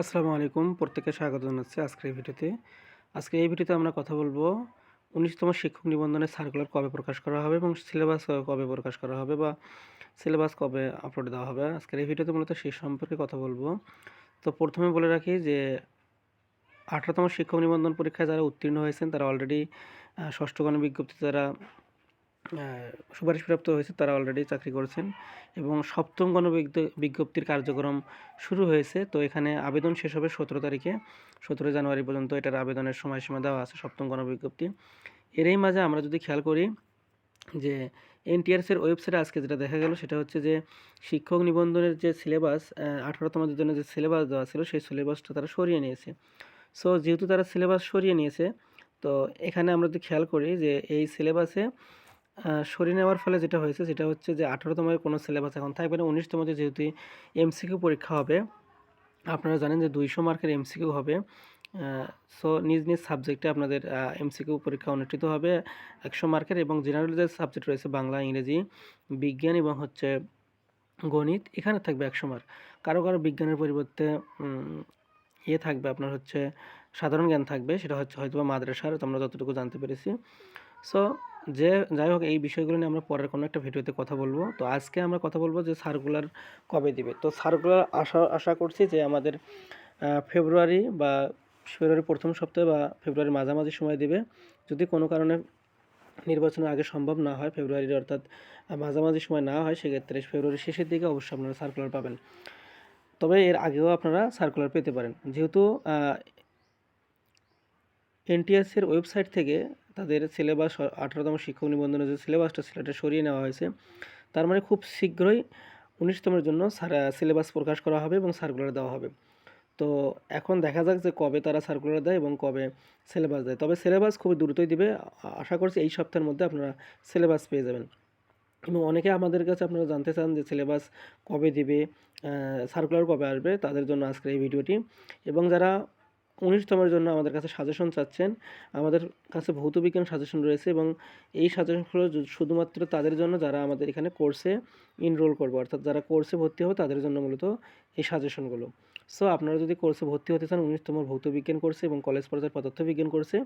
আসসালামু আলাইকুম। প্রত্যেককে স্বাগত জানাচ্ছি আজকের এই ভিডিওতে। আজকে এই ভিডিওতে আমরা কথা বলব উনিশতম শিক্ষক নিবন্ধনের সার্কুলার কবে প্রকাশ করা হবে এবং সিলেবাস কবে প্রকাশ করা হবে বা সিলেবাস কবে আপলোড দেওয়া হবে। আজকের এই ভিডিওতে মূলত সেই সম্পর্কে কথা বলব। তো প্রথমে বলে রাখি যে আঠারোতম শিক্ষক নিবন্ধন পরীক্ষায় যারা উত্তীর্ণ হয়েছেন, তারা অলরেডি ষষ্ঠ গণ বিজ্ঞপ্তিতে যারা সুপারিশপ্রাপ্ত হয়েছে, তারা অলরেডি চাকরি করেছেন এবং সপ্তম গণ বিজ্ঞপ্তির কার্যক্রম শুরু হয়েছে। তো এখানে আবেদন শেষ হবে সতেরো তারিখে। সতেরো জানুয়ারি পর্যন্ত এটার আবেদনের সময়সীমা দেওয়া আছে সপ্তম গণ বিজ্ঞপ্তি এরই মাঝে আমরা যদি খেয়াল করি যে এনটিআরসির ওয়েবসাইটে আজকে যেটা দেখা গেল সেটা হচ্ছে যে শিক্ষক নিবন্ধনের যে সিলেবাস আঠারোতমদের জন্য যে সিলেবাস দেওয়া ছিল সেই সিলেবাসটা তারা সরিয়ে নিয়েছে। সো যেহেতু তারা সিলেবাস সরিয়ে নিয়েছে, তো এখানে আমরা যদি খেয়াল করি যে এই সিলেবাসে সরিয়ে নেওয়ার ফলে যেটা হয়েছে, সেটা হচ্ছে যে আঠারোতমের কোনো সিলেবাস এখন থাকবে না। উনিশতমতে যেহেতু এমসিকিউ পরীক্ষা হবে, আপনারা জানেন যে দুইশো মার্কের এমসিকিউ হবে। সো নিজ নিজ সাবজেক্টে আপনাদের এমসিকিউ পরীক্ষা অনুষ্ঠিত হবে একশো মার্কের এবং জেনারেল যে সাবজেক্ট রয়েছে বাংলা, ইংরেজি, বিজ্ঞান এবং হচ্ছে গণিত, এখানে থাকবে একশো মার্ক কারও কারও বিজ্ঞানের পরিবর্তে ইয়ে থাকবে, আপনার হচ্ছে সাধারণ জ্ঞান থাকবে, সেটা হচ্ছে হয়তো মাদ্রাসার আমরা যতটুকু জানতে পেরেছি। সো যে যাই হোক, এই বিষয়গুলো নিয়ে আমরা পরের কোনো একটা ভিডিওতে কথা বলব। তো আজকে আমরা কথা বলব যে সার্কুলার কবে দিবে? তো সার্কুলার আশা আশা করছি যে আমাদের ফেব্রুয়ারি বা ফেব্রুয়ারি প্রথম সপ্তাহে বা ফেব্রুয়ারির মাঝামাঝি সময় দিবে। যদি কোনো কারণে নির্বাচনের আগে সম্ভব না হয়, ফেব্রুয়ারির অর্থাৎ মাঝামাঝি সময় না হয়, সেক্ষেত্রে ফেব্রুয়ারির শেষের দিকে অবশ্যই আপনারা সার্কুলার পাবেন। তবে এর আগেও আপনারা সার্কুলার পেতে পারেন। যেহেতু এনটিএসের ওয়েবসাইট থেকে তাদের সিলেবাস আঠারোতম শিক্ষক নিবন্ধনের যে সিলেবাসটা ছিল এটা সরিয়ে নেওয়া হয়েছে। তার মানে খুব শীঘ্রই উনিশতমের জন্য সিলেবাস প্রকাশ করা হবে এবং সার্কুলার দেওয়া হবে। তো এখন দেখা যাক যে কবে তারা সার্কুলার দেয় এবং কবে সিলেবাস দেয়। তবে সিলেবাস খুবই দ্রুতই দিবে। আশা করছি এই সপ্তাহের মধ্যে আপনারা সিলেবাস পেয়ে যাবেন। এবং অনেকে আমাদের কাছে আপনারা জানতে চান যে সিলেবাস কবে দিবে সার্কুলার কবে আসবে, তাদের জন্য আজকের এই ভিডিওটি। এবং যারা উনিশতমের জন্য আমাদের কাছে সাজেশন চাচ্ছেন। আমাদের কাছে ভৌত বিজ্ঞান সাজেশন রয়েছে এবং এই সাজেশনগুলো শুধুমাত্র তাদের জন্য যারা আমাদের এখানে কোর্সে ইনরোল করব, অর্থাৎ যারা কোর্সে ভর্তি হবে তাদের জন্য মূলত এই সাজেশনগুলো সো আপনারা যদি কোর্সে ভর্তি হতে চান উনিশতম ভৌত বিজ্ঞান কোর্সে এবং কলেজ পর্যায়ের পদার্থবিজ্ঞান কোর্সে